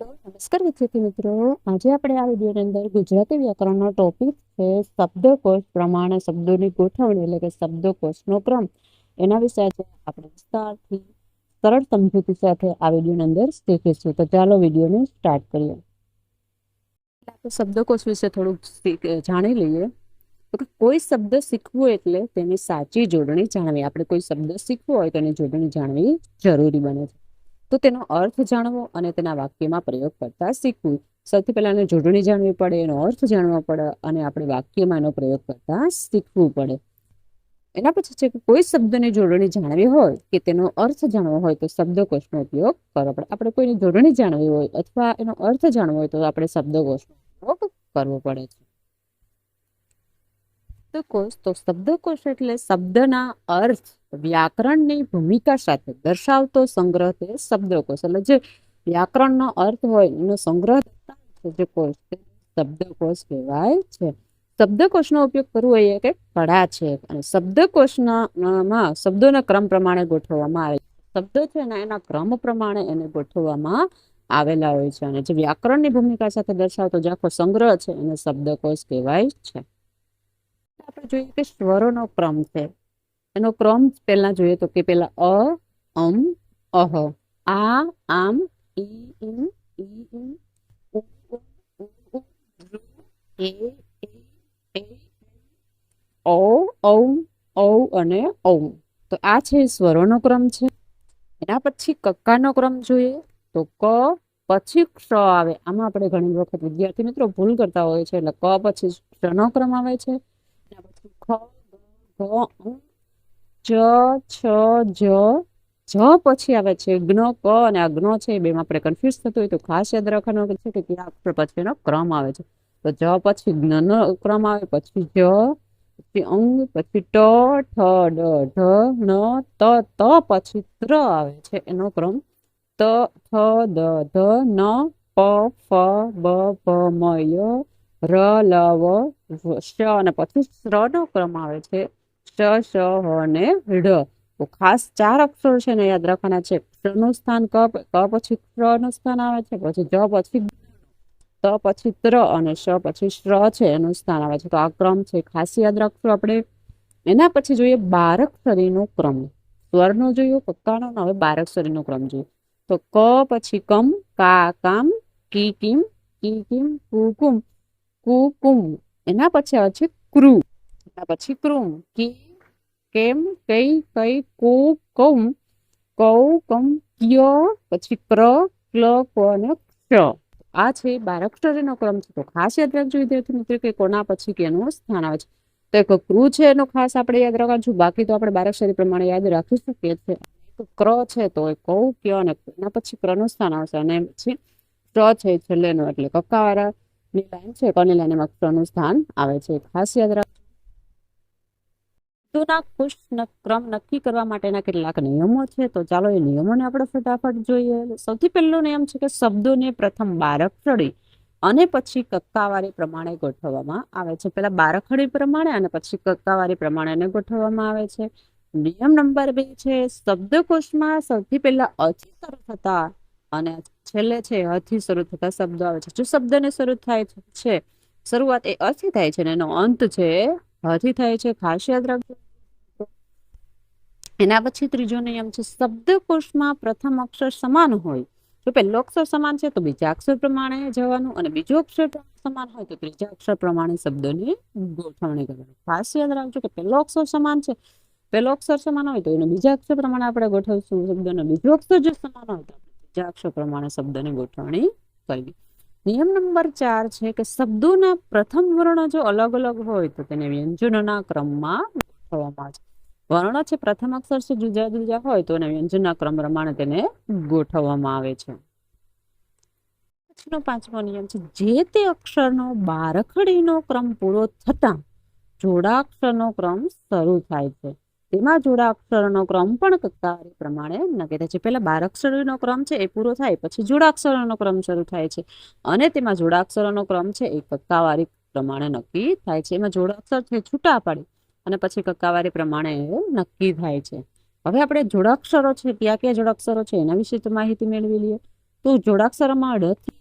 નમસ્કાર વિદ્યાર્થી મિત્રો. આજે આપણે આ વિડીયોની અંદર ગુજરાતી વ્યાકરણનો ટોપિક છે શબ્દકોશ પ્રમાણે, શબ્દોની ગોઠવણી એટલે કે શબ્દકોશનો ક્રમ. એના વિશે આપણે વિસ્તારથી સરળ સમજૂતી સાથે આ વિડીયોની અંદર શીખીશું. તો ચાલો વિડીયોને સ્ટાર્ટ કરીએ. આપણે શબ્દકોશ વિશે થોડુંક જાણી લઈએ. તો કોઈ શબ્દ શીખવું એટલે તેની સાચી જોડણી જાણવી. આપણે કોઈ શબ્દ શીખવો હોય તો એની જોડણી જાણવી જરૂરી બને છે. તો તેનો અર્થ જાણવો અને તેના વાક્યમાં પ્રયોગ કરતા શીખવું. સૌથી પહેલા એને જોડણી જાણવી પડે, એનો અર્થ જાણવો પડે અને આપણે વાક્યમાં એનો પ્રયોગ કરતા શીખવું પડે. એના પછી છે કે કોઈ શબ્દની જોડણી જાણવી હોય કે તેનો અર્થ જાણવો હોય તો શબ્દકોશનો ઉપયોગ કરવો પડે. આપણે કોઈની જોડણી જાણવી હોય અથવા એનો અર્થ જાણવો હોય તો આપણે શબ્દકોશનો ઉપયોગ કરવો પડે છે. શબ્દકોશ તો શબ્દકોશ એટલે શબ્દના અર્થ, વ્યાકરણની ભૂમિકા સાથે દર્શાવતો સંગ્રહ તે શબ્દકોશ. એટલે જે વ્યાકરણનો અર્થ હોય, એનો સંગ્રહ કોશ તે શબ્દકોશ કહેવાય છે. શબ્દકોશનો ઉપયોગ કરવો એ એક કળા છે. અને શબ્દકોશના માં શબ્દોના ક્રમ પ્રમાણે ગોઠવવામાં આવે શબ્દો છે ને, એના ક્રમ પ્રમાણે એને ગોઠવવામાં આવેલા હોય છે. અને જે વ્યાકરણની ભૂમિકા સાથે દર્શાવતો જે આખો સંગ્રહ છે, એને શબ્દકોશ કહેવાય છે. આપણે જોઈએ કે સ્વરોનો ક્રમ છે. એનો ક્રમ પહેલા જોઈએ તો કે પહેલા અ, અમ, અહ. આ, આમ, ઈ ઈ ઓ અને ઔ. તો આ છે સ્વરોનો ક્રમ છે. એના પછી કક્કાનો ક્રમ જોઈએ તો ક પછી ક્ષ આવે. આમાં આપણે ઘણી વખત વિદ્યાર્થી મિત્રો ભૂલ કરતા હોય છે એટલે ક પછી ક્ષનો ક્રમ આવે છે. ખ ગ જ છ જ જ પછી આવે છે જ્ઞ ક અને આ જ્ઞ છે, એ બેમાં આપણે કન્ફ્યુઝ થતું હોય તો ખાસ યાદ રાખવાનું છે કે કયા અક્ષર પછી એનો ક્રમ આવે છે. તો જ પછી જ્ઞનો ક્રમ આવે, પછી જ, પછી અંગ, પછી ટ, ઠ, ડ, ઢ, ણ, ત ત, પછી ત્ર આવે છે. એનો ક્રમ ત થ દ ધ ન, પ, ફ, બ ભ મ, ય ર, લ, વ શ અને પછી શ્ર નો ક્રમ આવે છે. શ શ, હ અને ઢ. ખાસ ચાર અક્ષરો છે ને યાદ રાખવાના છે. ક્ષનું સ્થાન ક ક પછી ક્ષનું સ્થાન આવે છે. પછી જ પછી ત, પછી ત્ર અને શ પછી શ્ર છે એનું સ્થાન આવે છે. તો આ ક્રમ છે. ખાસ યાદ રાખશું આપણે. એના પછી જોઈએ બારકસરીનો ક્રમ. સ્વરનો જોયો કક્કાનો ને હવે બારકસરીનો ક્રમ જોઈએ. તો ક પછી કમ, કા, કામ, કી, કિમ કી, કિમ, કુ, કુમ. કુ કુમ એના પછી આવે છે ક્રુ એના પછી ક્રુમ કી, કેમ, કઈ કઈ કુ કૌ કમ ક્ય, પછી ક્ર ક્લ ક અને ક્ષ. આ છે બારાક્ષરીનો ક્રમ છે. તો ખાસ યાદ રાખજો, વિદ્યાર્થી મિત્રો, કે કોના પછી કેનું સ્થાન આવે છે. તો એક ક્રુ છે, એનો ખાસ આપણે યાદ રાખવાનું. બાકી તો આપણે બારાક્ષરી પ્રમાણે યાદ રાખી શકીએ છીએ ક્ર છે, તો એ કૌ, ક્ય અને એના પછી ક્રનું સ્થાન આવશે. અને પછી ક્ષ છે છેલ્લેનો, એટલે કક્કાવાળા. ની લાઈન છે, કોની લાઈને એમાં સ્થાન આવે છે, ખાસ યાદ રાખજો. ઋતુના કુશ ક્રમ નક્કી કરવા માટેના કેટલાક નિયમો છે, તો ચાલો એ નિયમોને આપણે ફટાફટ જોઈએ. સૌથી પહેલો નિયમ છે કે શબ્દોને પ્રથમ બારકડી અને પછી કક્કાવારી પ્રમાણે ગોઠવવામાં આવે છે. પહેલા બારખડી પ્રમાણે અને પછી કક્કાવારી પ્રમાણે ગોઠવવામાં આવે છે. નિયમ નંબર બે છે, શબ્દકોશમાં સૌથી પહેલા અચિતર થતા અને છેલ્લે છે અથી શરૂ થતા શબ્દો આવે છે. જો શબ્દને શરૂ થાય છે શરૂઆત એ અથી થાય છે અને એનો અંત છે હથી થાય છે, ખાસ યાદ રાખજો. એના પછી ત્રીજો નિયમ છે, શબ્દકોશમાં પ્રથમ અક્ષર સમાન હોય. જો પહેલો અક્ષર સમાન છે, તો બીજા અક્ષર પ્રમાણે જવાનું અને બીજો અક્ષર સમાન હોય, તો ત્રીજા અક્ષર પ્રમાણે શબ્દોની ગોઠવણી કરવાની. ખાસ યાદ રાખજો કે પહેલો અક્ષર સમાન છે. પહેલો અક્ષર સમાન હોય, તો એનો બીજા અક્ષર પ્રમાણે આપણે ગોઠવીશું. શબ્દનો બીજો અક્ષર જો સમાન હોય, તો આપણે પ્રમાણે શબ્દની ગોઠવણી કરવી. નિયમ નંબર ચાર છે કે શબ્દોના પ્રથમ વર્ણ જો અલગ અલગ હોય તો તેને વ્યંજનોના ક્રમમાં ગોઠવવામાં આવે વર્ણ છે, પ્રથમ અક્ષર છે, જુદા જુદા હોય તો વ્યંજનના ક્રમ પ્રમાણે તેને ગોઠવવામાં આવે છે. પાંચમો નિયમ છે, જે તે અક્ષરનો બારખડીનો ક્રમ પૂરો થતા જોડાક્ષરનો ક્રમ શરૂ થાય છે. તેમાં જોડાક્ષરોનો ક્રમ પણ કક્કાવારી પ્રમાણે નક્કી થાય છે પહેલાં બાર અક્ષરોનો ક્રમ છે એ પૂરો થાય, પછી જોડાક્ષરોનો ક્રમ શરૂ થાય છે. અને તેમાં જોડાક્ષરોનો ક્રમ છે એ કક્કાવારી પ્રમાણે નક્કી થાય છે. એમાં જોડાક્ષર છે છૂટા પાડી અને પછી કક્કાવારી પ્રમાણે એ નક્કી થાય છે. હવે આપણે જોડાક્ષરો છે, કયા કયા જોડાક્ષરો છે એના વિશે માહિતી મેળવી લઈએ. તો જોડાક્ષરોમાં ડ છે.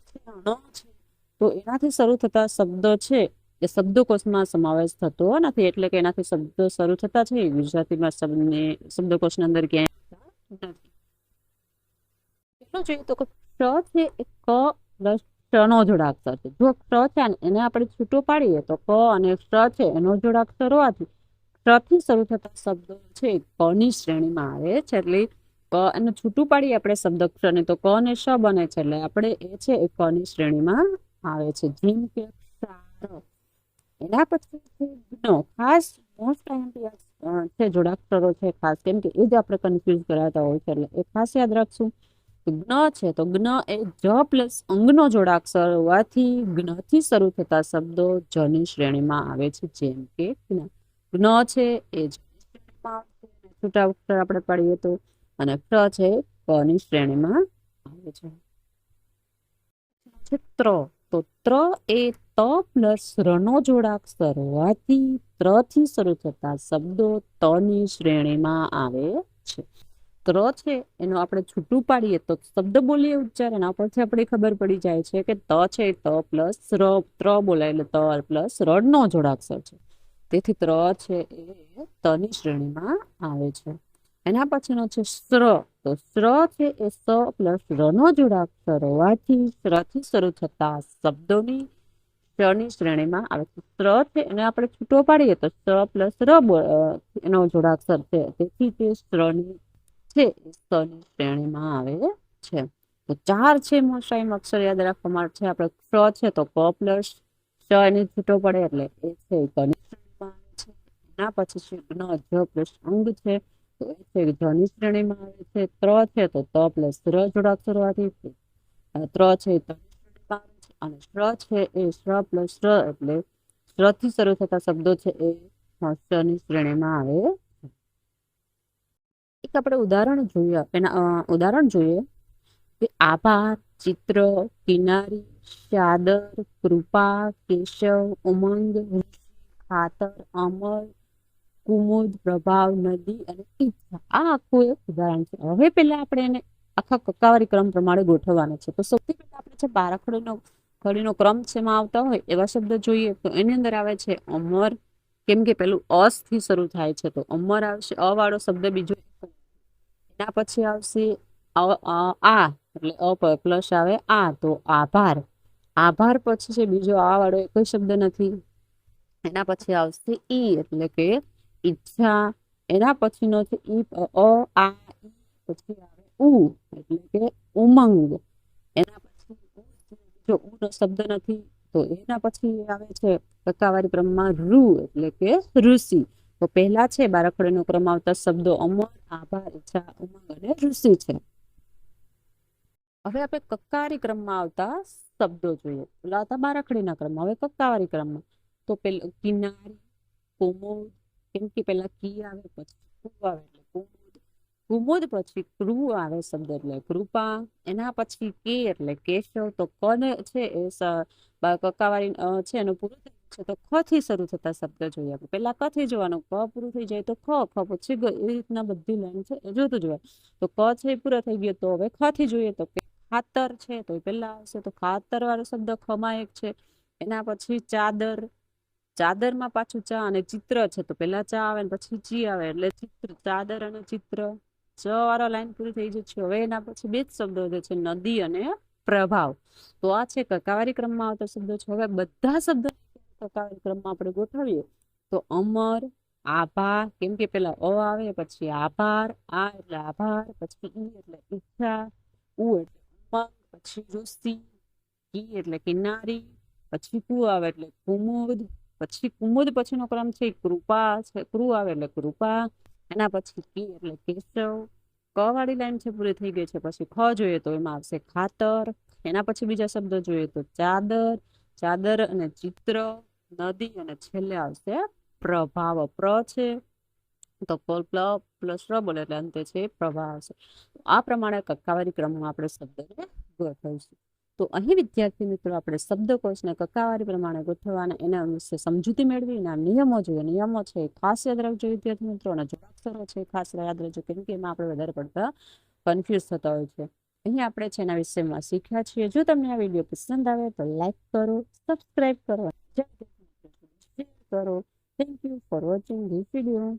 તો એનાથી શરૂ થતા શબ્દો છે એ શબ્દકોશમાં સમાવેશ થતો નથી એટલે કે એનાથી શબ્દ શરૂ થતા છે ગુજરાતીમાં શબ્દને શબ્દકોશની અંદર ક્યાંય એટલું જોઈએ તો કે છે એ ક પ્લસ ક્ષનો જોડાક્ષર છે. જો ક્ષ છે એને આપણે છૂટો પાડીએ તો ક અને ક્ષ છે એનો જોડાક્ષર હોવાથી ક્ષથી શરૂ થતા શબ્દો છે કની શ્રેણીમાં આવે છે. એટલે ક એને છૂટું પાડીએ આપણે શબ્દક્ષરને તો ક અને શ બને છે. એટલે આપણે એ છે એ કની શ્રેણીમાં આવે છે. જેમ કે ક્ષાર એના પછી નો ખાસ મોસ્ટ આઈએમપી છે જોડાક્ષરો છે ખાસ, કેમ કે એ જ આપણે કન્ફ્યુઝ કરાતા હોય છે, એટલે એ ખાસ યાદ રાખશું. જ્ઞ છે, તો જ્ઞ એ જ પ્લસ અંગનો જોડાક્ષર હોવાથી જ્ઞથી શરૂ થતા શબ્દો જની શ્રેણીમાં આવે છે, જેમ કે જ્ઞ જ્ઞ છે એ જ છૂટા અક્ષર આપણે પાડીએ તો, અને ક્ષ છે કની શ્રેણીમાં આવે છે. છે ત્ર તો ત્ર એ ત પ્લસ રનો જોડાક્ષર ત્રથી શરૂ થતા શબ્દો તની શ્રેણીમાં આવે છે. ત્ર છે, એનું આપણે છૂટું પાડીએ તો શબ્દ બોલીએ ઉચ્ચાર એના પરથી આપણે ખબર પડી જાય છે કે ત છે ત પ્લસ ર, ત્ર બોલાય એટલે ત પ્લસ રડનો જોડાક્ષર છે. તેથી ત્ર છે એ તની શ્રેણીમાં આવે છે. એના પછીનો છે શ્ર તો શ્ર છે એ સ પ્લસ રનો જોડાક્ષર હોવાથી શ્રથી શરૂ થતા શબ્દોની શ્રની શ્રેણીમાં આવે છે. શ્ર છે એને આપણે છૂટો પાડીએ તો સ પ્લસ ર એનો જોડાક્ષર છે. તેથી તે શ્રની છે સની શ્રેણીમાં આવે છે. તો ચાર છે મોસાઈમ અક્ષર યાદ રાખવા માટે છે. આપણે ક્ષ છે તો ક પ્લસ શ એને છૂટો પડે એટલે એ છે એના પછી છે જ પ્લસ અંગ છે. એ છે એ શ્રેણીમાં આવે છે, ત્ર છે તો ત પ્લસ ર જોડાક્ષર હોવાથી ત્ર છે એ અને શ્ર છે એ શ્ર પ્લસ શ્ર એટલે શ્રથી શરૂ થતા શબ્દો છે એ શ્રની શ્રેણીમાં આવે એક આપણે ઉદાહરણ જોઈએ, એના ઉદાહરણ જોઈએ કે આભાર, ચિત્ર, કિનારી, ચાદર, કૃપા, કેશવ, ઉમંગ ખાતર, અમર કુમુદ, પ્રભાવ, નદી અને ઈચ્છા. આ આખું એક ઉદાહરણ છે. હવે પહેલા આપણે એને આખા કક્કાવારી ક્રમ પ્રમાણે ગોઠવવાનો છે. તો સૌથી પહેલા આપણે છે બારાખડીનો ખડીનો ક્રમ છે એમાં આવતા હોય એવા શબ્દ જોઈએ તો એની અંદર આવે છે અમર. કેમ કે પેલું અસથી શરૂ થાય છે. તો અમર આવશે, અ વાળો શબ્દ બીજો એના પછી આવશે આ. એટલે અ પ્લસ આવે આ. તો આભાર. આભાર પછી છે બીજો આ વાળો કોઈ શબ્દ નથી. એના પછી આવશે ઈ. એટલે કે ઈચ્છા એના પછીનો છે ઈ અ આ પછી આવે ઉ, એટલે કે ઉમંગ. એના પછી જો ઉનો શબ્દ નથી, તો એના પછી આવે છે કકાવારી ક્રમમાં રૂ એટલે કે ઋષિ. તો પહેલા છે બારાખડીનો ક્રમ આવતા શબ્દો અમર, આભાર, ઈચ્છા, ઉમંગ અને ઋષિ છે. હવે આપણે કક્કાવારી ક્રમમાં આવતા શબ્દો જોઈએ. પેલા હતા બારાખડીના ક્રમમાં હવે કક્કાવારી ક્રમમાં. તો પેલું, કિનારી, કુમુદ કેમ કે પહેલા કી આવે પછી કુ આવે એટલે કુમુદ કુમુદ પછી કૃ આવે શબ્દ એટલે કૃપા. એના પછી કે એટલે કેશવ. તો કને છે એ અ, છે એનું પૂરું છે. તો ખ થી શરૂ થતા શબ્દ જોઈએ આપણે. પેલા ક થી જોવાનું. ક પૂરું થઈ જાય તો ખ. ખ પછી એ રીતના બધી લાઈન છે એ જોતું જોવાય તો ક છે એ પૂરો થઈ ગયો. તો હવે ખ થી જોઈએ તો ખાતર છે. તો પેલા આવશે. તો ખાતર વાળો શબ્દ ખમાં એક છે. એના પછી ચાદર. ચાદરમાં પાછું ચા અને ચિત્ર છે, તો પેલા ચા આવે ને પછી ચી આવે, એટલે ચિત્ર, ચાદર અને ચિત્ર. ચ વાળો લાઈન પૂરી થઈ જાય છે હવે એના પછી બે જ શબ્દો વધે છે, નદી અને પ્રભાવ. તો આ છે કકાવારી ક્રમમાં આવતા શબ્દો છે. હવે બધા શબ્દો કકાવારી ક્રમમાં આપણે ગોઠવીએ. તો અમર, આભાર, કેમ કે પેલા અ આવે, પછી આભાર, આ એટલે આભાર, પછી ઈ એટલે ઈચ્છા, ઉ એટલે પછી ઋષિ, કી એટલે કિનારી, પછી કુ આવે એટલે કુમુદ પછી કુમુદ પછીનો ક્રમ છે કૃપા છે. કૃ આવે એટલે કૃપા, એના પછી કી એટલે કેશવ. ક વાળી લાઈન છે પૂરી થઈ ગઈ છે. પછી ખ જોઈએ તો એમાં આવશે ખાતર. એના પછી બીજા શબ્દો જોઈએ તો ચાદર. ચાદર અને ચિત્ર. નદી અને છેલ્લે આવશે પ્રભાવ. પ્ર છે તો પ્લ પ્લસ ર એટલે અંતે છે પ્રભાવ. આવશે આ પ્રમાણે કક્કાવારી ક્રમમાં આપણે શબ્દને ગોઠવીશું. તો અહીં વિદ્યાર્થી મિત્રો આપણે શબ્દકોશને કક્કાવારી પ્રમાણે ગોઠવવાના, એના વિશે સમજૂતી મેળવી એના નિયમો જોઈએ. નિયમો છે, ખાસ યાદ રાખજો વિદ્યાર્થી મિત્રો, અને જોડાક્ષરો છે, ખાસ યાદ રાખજો, કેમ કે એમાં આપણે વધારે પડતા કન્ફ્યુઝ થતા હોય છે. અહીં આપણે છે એના વિષયમાં શીખ્યા છીએ. જો તમને આ વીડિયો પસંદ આવે તો લાઈક કરો સબસ્ક્રાઈબ કરો કરો. Thank you for watching this video